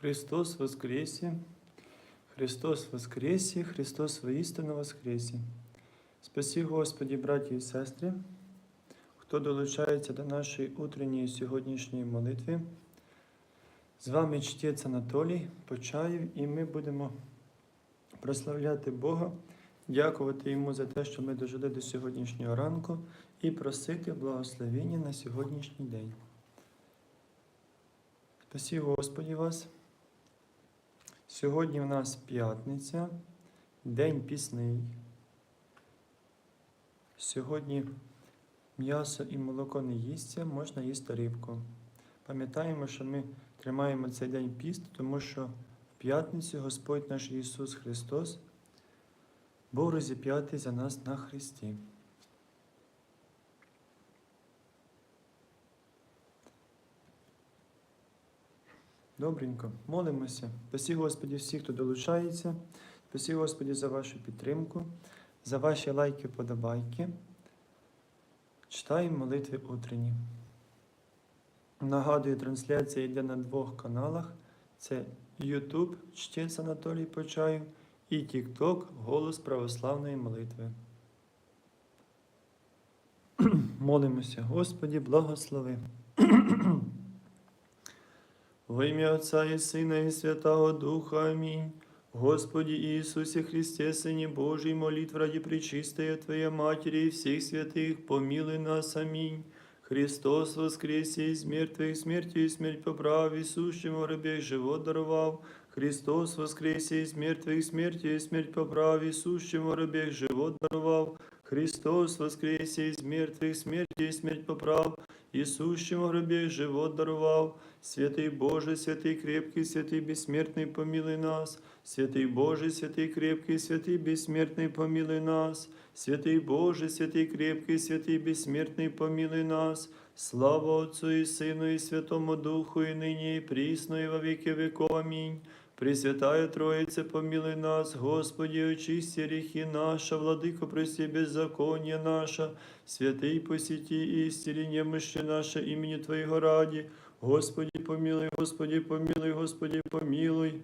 Христос воскресе! Христос воскресе! Христос воістину воскресе! Спасі Господі, браті і сестри, хто долучається до нашої утренньої сьогоднішньої молитви. З вами чтець Анатолій Почаєв, і ми будемо прославляти Бога, дякувати Йому за те, що ми дожили до сьогоднішнього ранку, і просити благословення на сьогоднішній день. Спасі Господі вас. Сьогодні в нас п'ятниця, день пісний. Сьогодні м'ясо і молоко не їсться, можна їсти рибку. Пам'ятаємо, що ми тримаємо цей день піст, тому що в п'ятницю Господь наш Ісус Христос був розіп'ятий за нас на Христі. Добренько, молимося. Спасі Господі всіх, хто долучається. Спасі Господі за вашу підтримку, за ваші лайки, подобайки. Читаємо молитви утренні. Нагадую, трансляція йде на двох каналах: це YouTube, чтець Анатолій Почаєв, і TikTok Голос православної молитви. Молимося, Господі, благослови. Во ім'я Отця і Сина, і Святого Духа. Амінь. Господи Иисусе Христе, Сыне Божий, молитв ради Пречистая Твоя Матери и всех святых, помилуй нас. Аминь. Христос воскресе из мертвых, смертью и смерть поправ, и сущему в гробе живот даровав. Христос воскресе из мертвых, смертью и смерть поправ, и сущему в гробе живот даровав. Христос воскресе из мертвых, смертью и смерть поправ, и сущему в гробе живот даровав. Святий Боже, святий крепкий, святий безсмертний, помилуй нас. Святий Боже, святий крепкий, святий безсмертний, помилуй нас. Святий Боже, святий крепкий, святий безсмертний, помилуй нас. Слава Отцу і Сину, і Святому Духу, і нині, і прісно, і во віки веков. Амінь. Пресвятая Троїце, помилуй нас, Господи, очисти гріхи наша, владико, прости беззаконня наша, святий посіті і ісцілі немощі наше імені Твоєго раді. Господи, помилуй, Господи, помилуй, Господи, помилуй.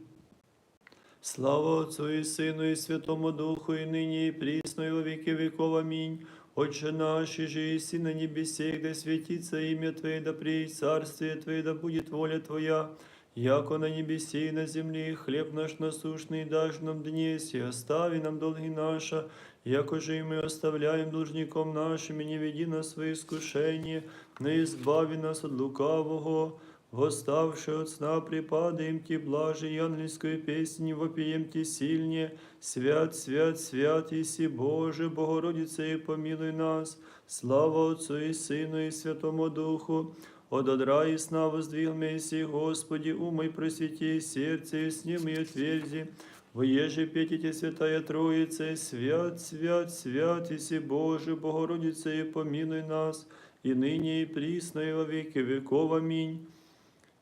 Слава Отцу і Сину, і Святому Духу, і нині, і прісно, і во віки веков. Амінь. Отче наш, же на небесе, да святится имя Твое, да приедет царствие Твое, да будет воля Твоя, яко на небесе и на земле, хлеб наш насущный дашь нам днесь, и остави нам долги наши, яко же и мы оставляем должником нашим, и не веди нас свои искушения, но избави нас от лукавого, Восставши от сна, припадаем Ти, блажи, ангельскую песнь, вопием Ти сильнее, Свят, свят, свят, Иси Боже, Богородице, и помилуй нас, слава Отцу и Сыну и Святому Духу, от одра и сна воздвиг Месси, Господи, умой просвети сердце, и с ним и отверзи, Воеже петите, Святая Троица, свят, свят, свят, Иси Боже, Богородице, и помилуй нас, и ныне, и присно, и во веки веков. Аминь.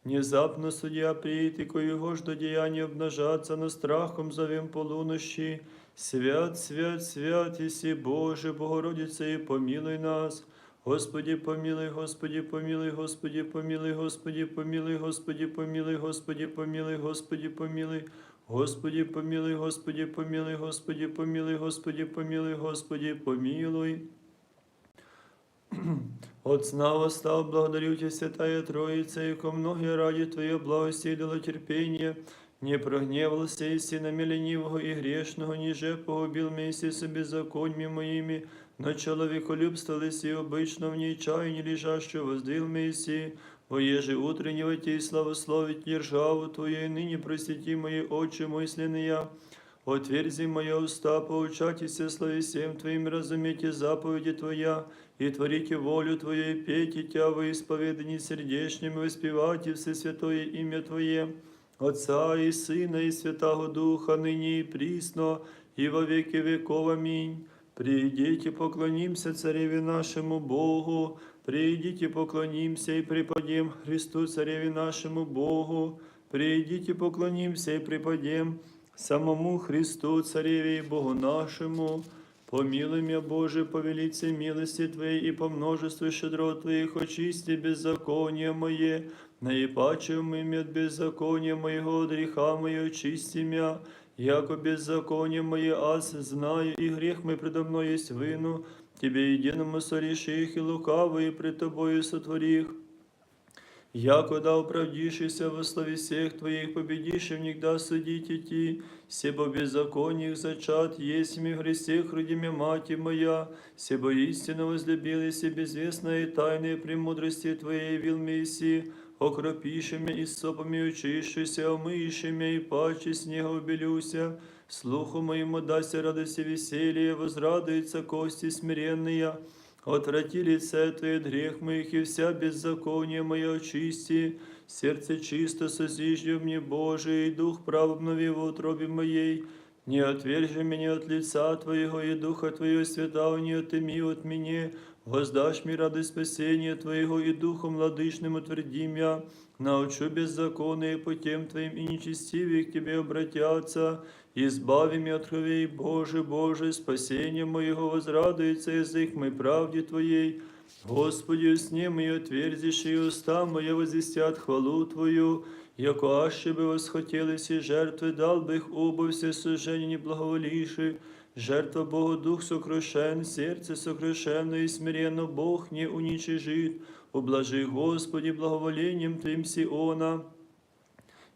Внезапно судья приедет, и ж до деяния обнажаться, но страхом зовем полунощи. Свят, свят, свят, Иси Боже, Богородице, и помилуй нас. Господи, помилуй, Господи, помилуй, Господи, помилуй, Господи, помилуй, Господи, помилуй, Господи, помилуй, Господи, помилуй. Господи, помилуй, Господи, помилуй, Господи, помилуй, Господи, помилуй, Господи, помилуй. От сна восстал, благодарю Тебя, Святая Троица, и ко многие ради Твоей благости и терпения, не прогневался и синами ленивого и грешного, ниже погубил вместе с беззаконьями моими, но человеколюбство лиси обычно в ней чаянии лежащего воздвил Мессии, воеже утреннего Те славословить державу Твою, и ныне простите мои очи мысленные, Отверзи моя уста, поучайтесь словесем Твоим, разумейте заповеди Твоя, и творите волю Твою, и пейте Тя во исповедании сердечным, и воспевайте все святое имя Твое, Отца и Сына и Святого Духа, ныне и присно, и во веки веков. Аминь. Придите, поклонимся Цареве нашему Богу, придите, поклонимся и преподем Христу Цареве нашему Богу, придите, поклонимся и преподем самому Христу, Цареве и Богу нашему, Помилуй Боже, по велице милости Твоей и по множеству щедрот Твоих очисти беззаконие мое, наипаче умыми от беззакония моего, греха мое очисти яко беззаконие мое аз знаю, и грех мой предо мной есть вину, Тебе единому соріши их, и лукавые пред Тобою сотвори их. Яко да оправдишься во славе всех Твоих, победишь и внегда судить идти, себо беззакониях зачат, есть ми в Христе хрудиме мати моя, себо истинно возлюбились и безвестные тайные премудрости Твоей вил Месси, окропиши меня и сопами учишися, омыиши меня и паче снега убелюся, слуху моему дася радость и веселье, возрадуются кости смиренные, Отврати лице Твое от грех моих, и вся беззаконие мое очисти. Сердце чисто созижди мне, Боже, и дух прав обнови в утробе моей. Не отвержи меня от лица Твоего, и духа Твоего святого не отыми от меня. Воздашь мне радость спасения Твоего, и духом владычным утверди меня. Научу беззаконные путем Твоим, и нечестивые к Тебе обратятся. Избави меня от кровей, Боже, Боже, спасение моего возрадуется язык мой правде Твоей. Господи, усни мои отверзишь, и уста мои возвестят хвалу Твою, яко аще бы восхотелись и жертвы, дал бы их оба все сужения не благоволивши. Жертва Богу дух сокрушен, сердце сокрушенно и смиренно Бог не уничижит. Ублажи, Господи, благоволением Твоим Сиона.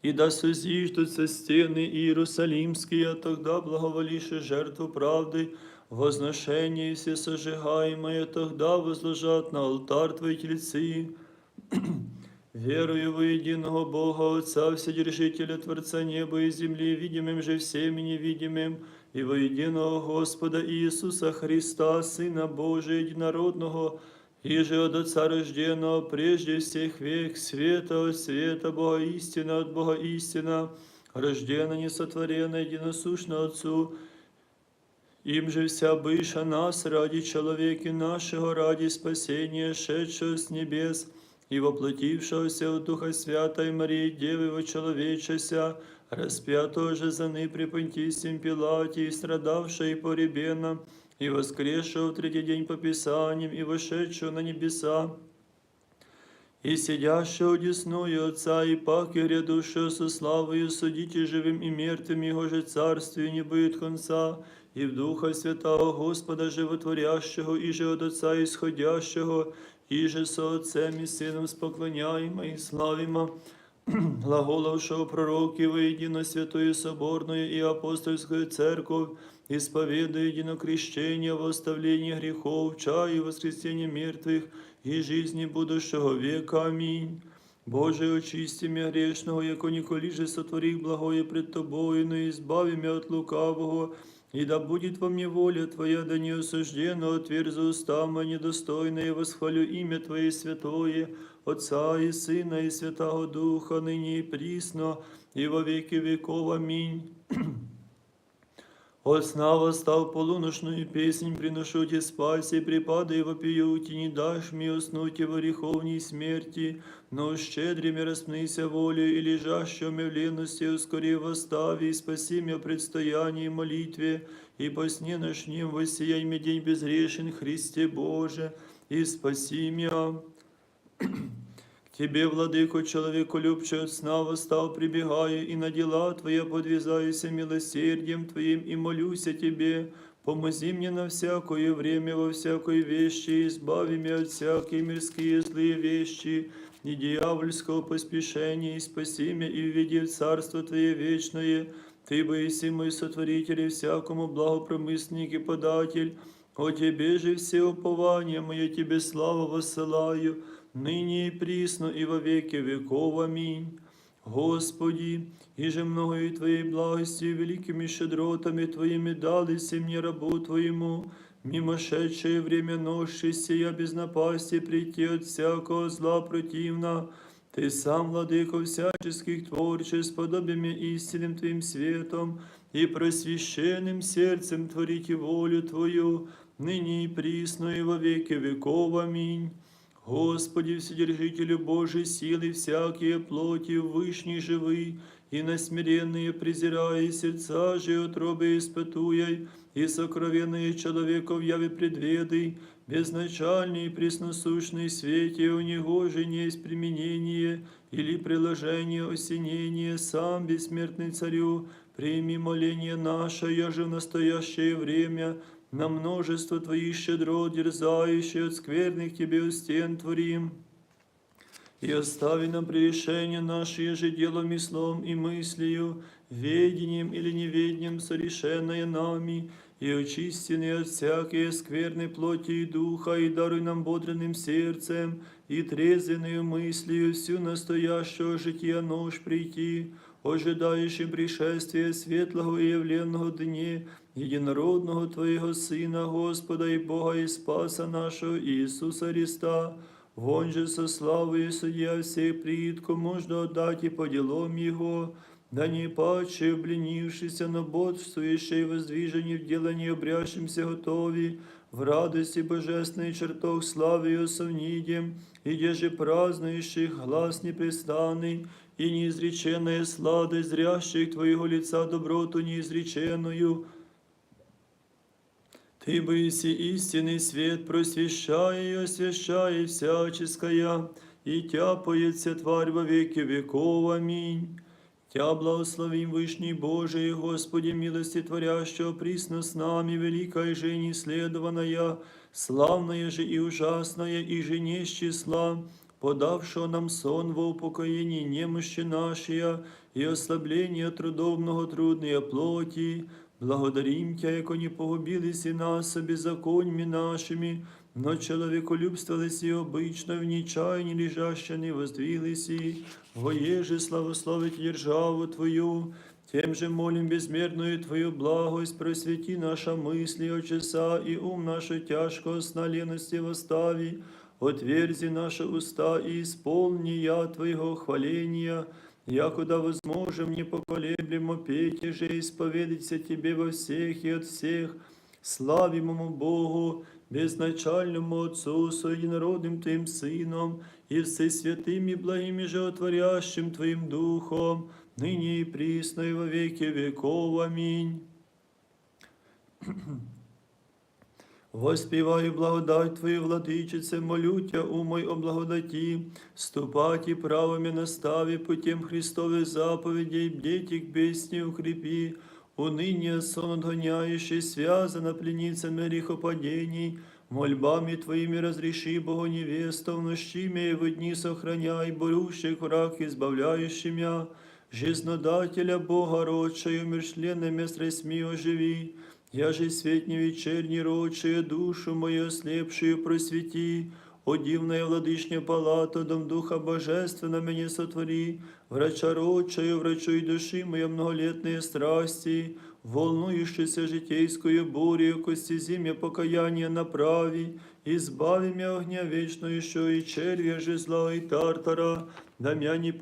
И да созиждутся стены Иерусалимские, а тогда благоволишь жертву правды, возношение все сожигаемое, тогда возложат на алтарь Твои тельцы. Верую во единого Бога, Отца, Вседержителя, Творца неба и земли, видимым же всем и невидимым, и во единого Господа Иисуса Христа, Сына Божия, Единородного, и же от Отца рожденного прежде всех век, света от света, Бога истина от Бога истина, рождена, несотворена, единосущна Отцу, им же вся быша нас ради человеки нашего, ради спасения, шедшего с небес, и воплотившегося от Духа Святой Марии, Девы вочеловечася, распятого же за ны при Понтисим Пилате, и страдавшего и поребена, и воскресшего в третий день по Писаниям, и вошедшего на небеса, и сидящего одесную Отца, и паки грядущего со славою судите живым и мертвым, Его же царствию не будет конца, и в Духа Святого Господа Животворящего, и же от Отца исходящего, и же со Отцем и Сыном споклоняемо и славимо, глаголовшего пророки воедино Святою Соборную и Апостольскую Церковь, исповедуя едино крещение во оставлении грехов, чаю воскресения мертвых и жизни будущего века. Аминь. Боже, очисти меня грешного, яко николи же сотвори благое пред Тобою, но избави меня от лукавого, и да будет во мне воля Твоя, да не осужденно отверзу уста мои недостойные, восхвалю имя Твое святое, Отца и Сына и Святого Духа, ныне и присно, и во веки веков. Аминь. От сна восстав полуношную песнь, приношу тебе спаси, припадай вопию, ти не дашь мне уснуть во греховней смерти, но щедрыми распнися волю и лежащими в ленности ускори восстави, и спаси меня в предстоянии молитве, и по сне ночним воссияй мне день безгрешен, Христе Боже, и спаси меня. К Тебе, владыко, человеку любче от сна восстал, прибегаю, и на дела Твоя подвязаюся милосердием Твоим, и молюся Тебе, помози мне на всякое время, во всякой вещи, избави меня от всякие мирские злые вещи, и дьявольского поспешения, и спаси меня, и введи в Царство Твое вечное, Ты боиси мой сотворитель и всякому благопромысленник и податель, о Тебе же все упования мои, Тебе славу воссылаю, ныне и присно, и во веки веков. Аминь. Господи, и же многою Твоей благости и великими щедротами Твоими дали си мне рабу Твоему, мимошедшее время ноши сия без напасти прийти от всякого зла противна, Ты сам, владыко всяческих творчеств, подобиями истинным Твоим светом и просвященным сердцем творите волю Твою, ныне и присно и во веки веков. Аминь. Господи, Вседержителю Божий силы всякие плоти, вышний живый, и на смиренные презирая сердца же утробы испытуя, и сокровенные человеков яви предведы, безначальный и пресносущный свете, у него же не есть применение или приложение осенения, сам бессмертный царю, прими моление наше, я же в настоящее время на множество Твоих щедрот, дерзающих от скверных Тебе у стен творим. И остави нам прегрешение наше еже делом и словом и мыслью, ведением или неведением совершенное нами, и очистенные от всякой скверной плоти и духа, и даруй нам бодренным сердцем, и трезвенную мыслью всю настоящего жития нож прийти, ожидающим пришествия светлого и явленного дне, единородного Твоего Сына, Господа и Бога и Спаса нашего Иисуса Христа, Вон же со славою судья всех притку можно отдать и по делам Его, да не паче, обленившийся, но бодствующий в воздвижении в делании обрящимся готови, в радости божественной чертог славы и совнидем, и же празднующих глаз непрестанный, и неизреченная сладость зрящих Твоего лица доброту неизреченную, ты бы иси истинный свет, просвещай и освящай всяческая, и тяпается тварь во веки веков. Аминь. Тя благословим Вышний Божий, Господи, милости творящего, присно с нами, великая же и неследованная, славная же и ужасная, и же не с числа, подавшего нам сон во упокоении немощи нашей, и ослабление трудовного трудной плоти, Благодарим Тя, яко погубились и нас беззаконьми нашими, но человеколюбствовались и обычно в нечаянии лежаще не воздвиглись и, воеже славословить державу Твою, тем же молим безмерную Твою благость, просвети наша мысли, очеса и ум нашу тяжкого сна лености восстави, отверзи наши уста и исполни я Твоего хваления, Якуда возможем, не поколеблемо петь и же исповедаться Тебе во всех и от всех, славимому Богу, безначальному Отцу, соединородным Твоим Сыном, и всесвятым и благим и животворящим Твоим Духом, ныне и присно и во веки веков. Аминь. Воспіваю благодать Твою, владичице, молю Тя, умой о благодаті, ступати правами настави путем Христових заповедей, бдеть к песни укрепи, уныние сон отгоняющий, связано пленницами грехопадений, мольбами Твоими разреши, Богу невесту, в нощи и в дни сохраняй, борющих враг, избавляющий мя, жизнодателя Бога, родшою, умершленными страстьми оживи, я же свет не вечерний родшая душу мою ослепшую просвети, о дивная владышня палата, дом Духа Божественно меня сотвори, врача родшаю, врачуй души моя многолетные страсти, волнующейся житейскую бурю, кости зимя покаяние направи, избави меня огня вечную, еще и червя же зла и тартара, да мя не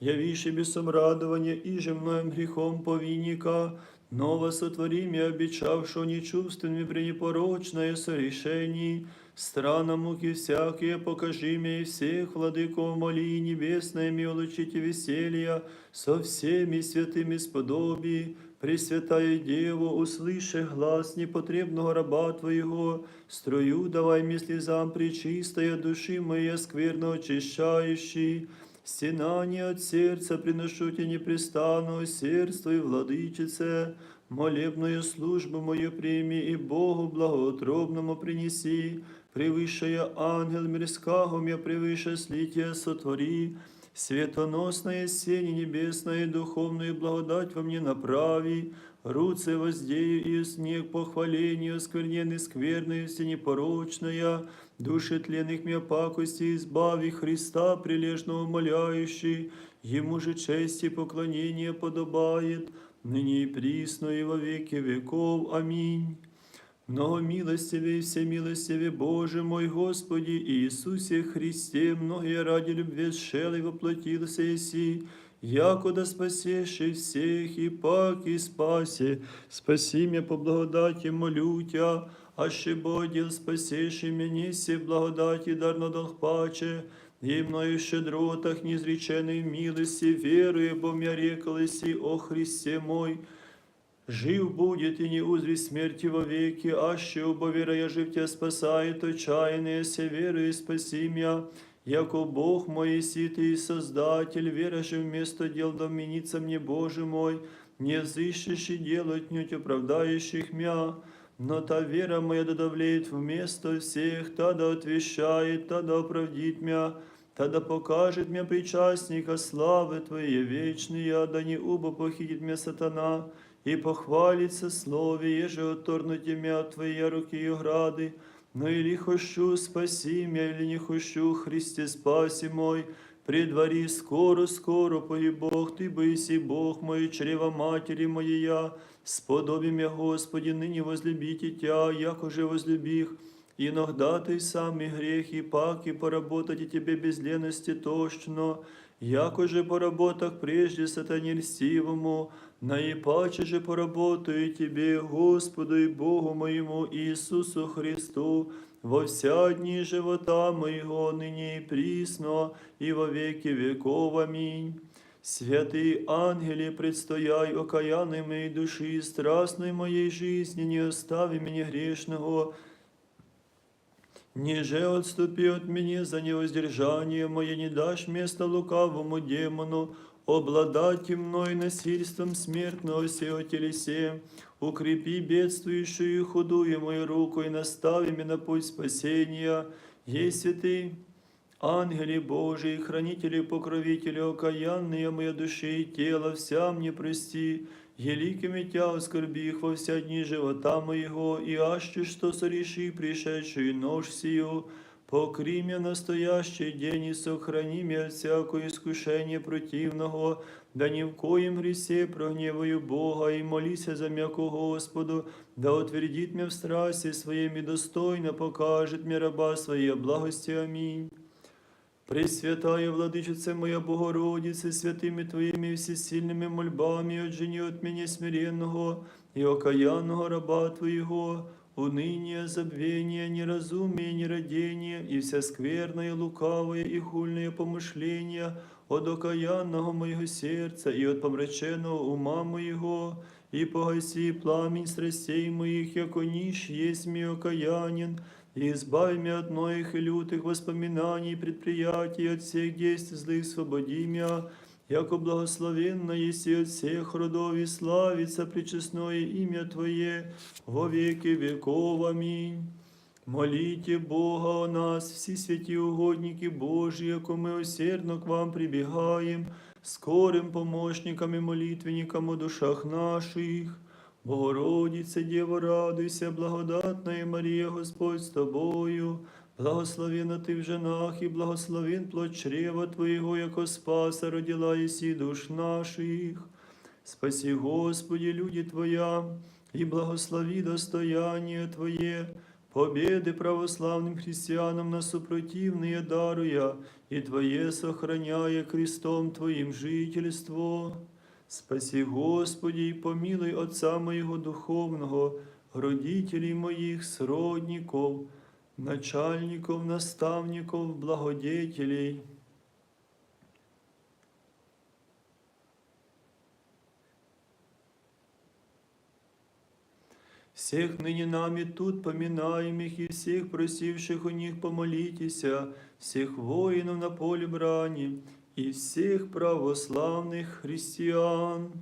явишь бесом радования, и же многим грехом повинника, Ново сотвори мне, обещавшего нечувственными пренепорочное сорешений, Страна муки всякие, покажи мне и всех, владыков моли небесное, ми улучите веселья, со всеми святыми сподоби, Пресвятая Дева, услыши глаз непотребного раба Твоего, строю давай мне слезам причистая души моей скверно очищающей, Стенание от сердца приношу тебе непрестанно, сердство и владычице, молебную службу мою прими и Богу благоутробному принеси, превыше ангел мирского, я превыше слития сотвори, светоносное сень небесное, духовную благодать во мне направи, руце воздею и снег похвалению, скверненный скверной, всенепорочная, души тленных мне пакости избави Христа, прилежно умоляющий, Ему же честь и поклонение подобает, ныне и присно и во веки веков. Аминь. Много милостивее, всемилостивее Боже мой Господи Иисусе Христе, многие ради любви сшел и воплотился Иси, якода спасеши всех и пак и спаси, спаси меня по благодати, молю Тя, аще Боділ спасеши мені сі благодаті дарно долг паче, і мною щедротах незреченої милости, верує, бо мя рекалися, о Христе мой, Жив будет и не узри смерти вовеки, аще убо вера я жив тебя спасает, отчаянные се веры и спаси меня. Яко Бог мой, си ты и Создатель, вера же вместо дел доменится мне, Боже мой, не взыщешь и делать нють оправдающих мя. Но та вера моя да давлеет вместо всех, та да отвещает, та да оправдит мя, та да покажет мне причастника славы Твоей вечные, да не убо похитит меня сатана, и похвалится слове, еже отторнуть имя от Твоей руки и ограды, но или хощу спаси меня, или не хощу, Христе спаси мой, предвари скоро, скоро погиб Бог, Ты боиси Бог мой, чрева матери моей, сподоби меня, Господи, ныне возлюбите Тя, яко же возлюбих, Иногда ты самый грех и пак, и поработать и тебе без лености точно, яко же по работах прежде сатане льстивому, наипаче же поработаю тебе, Господу и Богу моему Иисусу Христу, во вся дни живота моего, ныне и присно, и во веки веков. Аминь. Святый ангеле, предстояй окаянной моей души, страстной моей жизни, не остави меня грешного, Ниже отступи от меня за невоздержание мое, не дашь места лукавому демону, обладать мной насильством смертного сего телесе, укрепи бедствующую и худую мою руку и настави меня на путь спасения, если ты, ангели Божии, хранители, покровители, окаянные моя души и тело, вся мне прости, Еликими тя оскорби их во вся дни живота моего, и аще что сореши пришедшую нож сию, покри меня настоящий день и сохрани меня от всякого противного, да ни в коем гресе прогневаю Бога и молися за м'яко Господу, да утвердит меня в страсти своими достойно покажет мне раба своей благости. Аминь. Пресвятая Владычице моя Богородице, святими Твоими всесильными мольбами, отжени от меня смиренного и окаянного раба Твоего, уныние, забвение, неразумие, нерадение и вся скверное, лукавое и хульное помышления от окаянного моего сердца и от помраченного ума моего, и погаси пламень страстей моих, яко нищ есть ми окаянен, и избави меня от многих и лютых воспоминаний и предприятий, от всех действий злых свободи меня, яко благословенно есть и от всех родов и славится причестное имя Твое во веки веков. Аминь. Молите Бога о нас, всі святі угодники Божі, яко ми усердно к вам прибігаємо, скорим помощникам і молитвенникам у душах наших. Богородице, Дєво, радуйся, благодатна Марія, Господь з тобою, благословена ти в женах, і благословен плод чрева Твоєго, яко спаса родила єсі душ наших. Спаси, Господи, люди Твоя, и благослови достояние Твое, победы православным христианам на супротивные даруя, и Твое сохраняя крестом Твоим жительство. Спаси, Господи, и помилуй Отца моего духовного, родителей моих, сродников, начальников, наставников, благодетелей. Всех ныне нами тут поминаемых и всех просивших у них помолитеся, всех воинов на поле брани и всіх православних християн.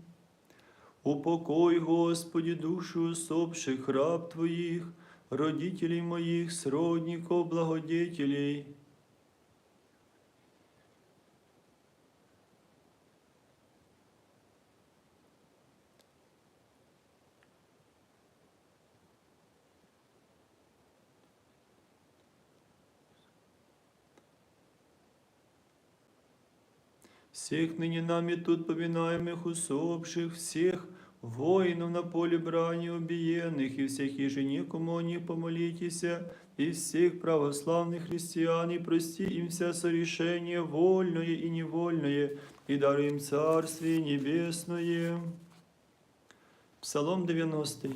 Упокой, Господи, душу усопших раб Твоих, родителей моих, сродников, благодетелей. всех ныне нами тут поминаемых усопших, всех воинов на поле брани убиенных, и всех еженикому о них помолитеся, и всех православных христиан, и прости им вся сорешение вольное и невольное, и даруй им Царствие Небесное. Псалом 90.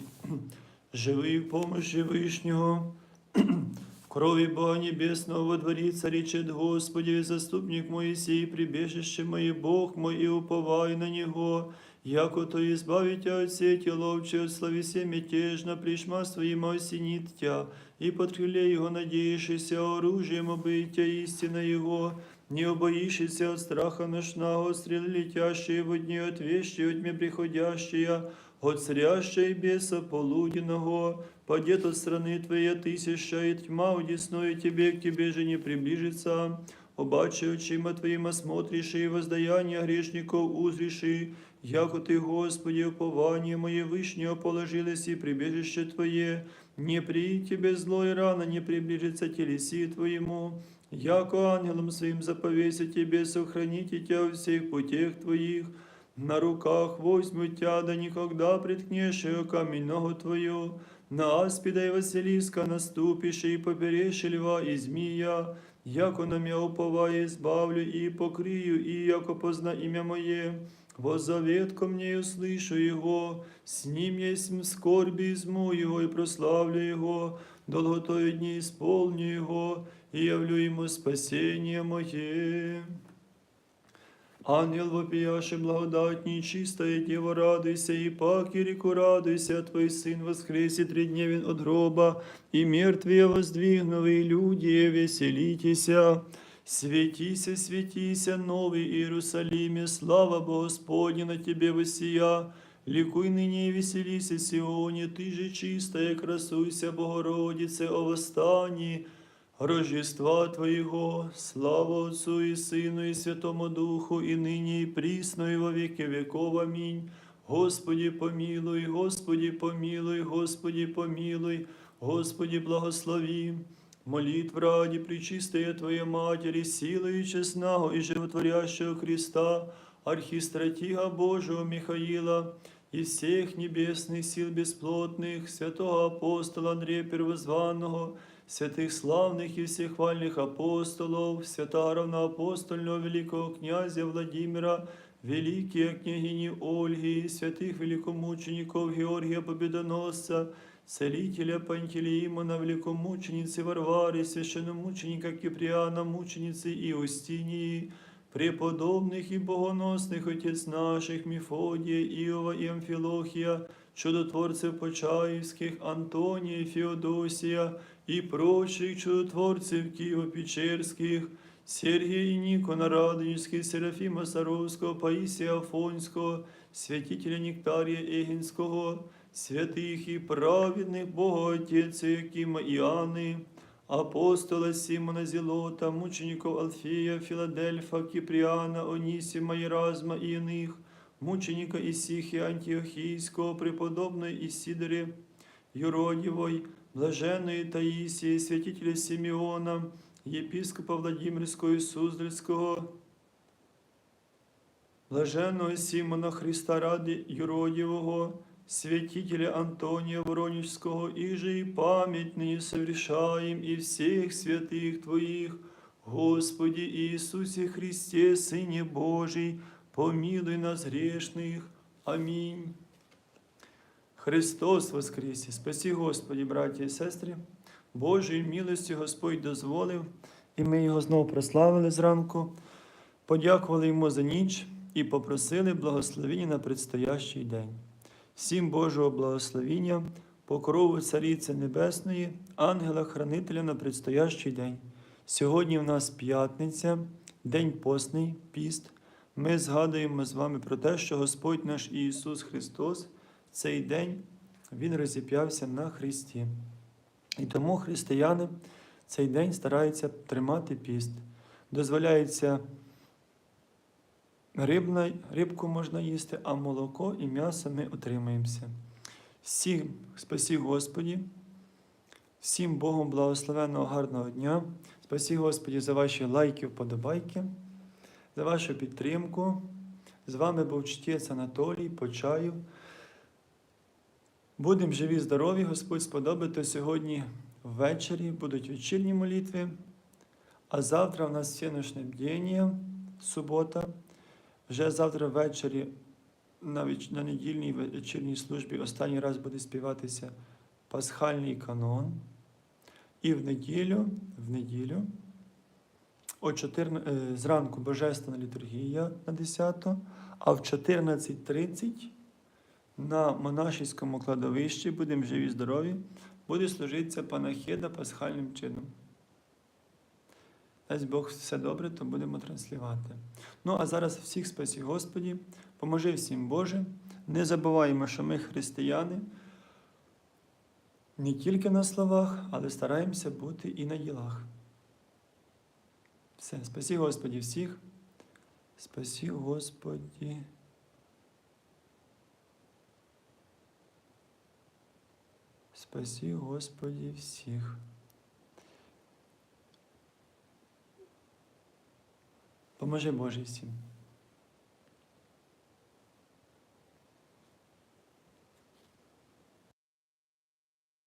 Живи в помощи Вышнего, в крови Бога Небесного водворится, речет Господи, заступник Моисей, прибежище мое, Бог мой, и уповай на Него, Яко то избавить тебя от сети ловче, от словесе мятежно, пришма своим осенит тя, и под крыле его надеешься оружием обытия истина его, не обоишься от страха ношного, от стрелы летящие в дни, от вещи, от тьме приходящие, от срящей беса полуденного, падет от страны твоей тысяча, и тьма удесную тебе, к тебе же не приближится. Обаче очима Твоїм смотришь и воздаяние грешников узриши, яко Ты, Господи, упование моє вышнего положилось и прибежище Твое, не при Тебе зло и рано не приближится телеси Твоему, яко ангелом своим заповеся Тебе сохраните Тебя во всех путях Твоих, на руках возьму Тя, да никогда приткнешь ее камень ногу Твою, на аспида и Василиска наступишь и поберешь льва и змея, яко на мя уповая избавлю и покрию, и яко позна имя мое, воззовет ко мне и услышу его, с ним есть скорби изму его и прославлю его, долготою дни исполню его, и явлю ему спасение мое. Ангел вопияши благодатней, чистая Дева, радуйся, и пак и реку радуйся, Твой Сын воскресе тридневен от гроба, и мертвые воздвигновые люди, веселитеся. Светися, светися, новый Иерусалиме, слава Богу Господня на Тебе воссия. Ликуй ныне и веселися, Сионе, Ты же чистая, красуйся, Богородице, о восстании, Рождества Твоего, слава Отцу и Сыну и Святому Духу, и ныне и присно, и во веки веков. Аминь. Господи помилуй, Господи помилуй, Господи помилуй, Господи благослови. Молитв ради Пречистая Твоя Матери, силою честного и животворящего Христа, архистратига Божьего Михаила, и всех небесных сил бесплотных, святого апостола Андрея Первозванного, святых славных и всехвальных апостолов, святого равноапостольного великого князя Владимира, великие княгини Ольги, святых великомучеников Георгия Победоносца, целителя Пантелеимона, великомученицы Варвары, священномученика Киприана, мученицы Иустинии, преподобных и богоносных отец наших Мефодия, Иова и Амфилохия, чудотворцев Почаевских, Антония, Феодосия и прочих чудотворцев Киево-Печерских, Сергия и Никона Радонежских, Серафима Саровского, Паисия Афонского, святителя Нектария Егинского, святых и праведных Бога Отеца Якима и Анны, апостола Симона Зелота, мучеников Алфея, Филадельфа, Киприана, Онисима, Еразма и иных, мученика Исихия Антиохийского, преподобной Исидоре, Юродивой, блаженной Таисии, святителя Симеона, епископа Владимирского и Суздальского, блаженного Симона Христа ради Юродивого, святителя Антония Воронежского, и же и память ныне совершаем, и всех святых Твоих, Господи Иисусе Христе, Сыне Божий, помилуй нас грешных. Амінь. Христос Воскресе! Спасі Господі, браті і сестри, Божою милості Господь дозволив, і ми його знову прославили зранку, подякували йому за ніч і попросили благословення на предстоящий день. Всім Божого благословення, покрову Цариці Небесної, ангела-хранителя на предстоящий день. Сьогодні в нас п'ятниця, день постний, піст. Ми згадуємо з вами про те, що Господь наш Ісус Христос цей день Він розіп'явся на Христі. І тому християни цей день стараються тримати піст. Дозволяється рибна, рибку можна їсти, а молоко і м'ясо ми отримаємося. Всім спасі Господі, всім Богом благословенного гарного дня. Спасі Господі за ваші лайки, вподобайки, за вашу підтримку. З вами був чтець Анатолій Почаїв. Будемо живі, здорові, Господь сподобати сьогодні ввечері, будуть вечірні молитви. А завтра у нас всеночне бдіння, субота. Вже завтра ввечері на, веч... на недільній вечірній службі останній раз буде співатися пасхальний канон. І в неділю, в неділю О 14, е, зранку Божественна літургія на 10, а в 14.30 на монашеському кладовищі будемо живі здорові, буде служитися панахида пасхальним чином. Дасть Бог все добре, то будемо транслювати. Ну а зараз всіх спасі Господі, поможи всім Боже. Не забуваємо, що ми християни не тільки на словах, але стараємося бути і на ділах. Все, спасі Господі всіх. Спасі Господі. Спасі Господі всіх. Поможи Боже всім.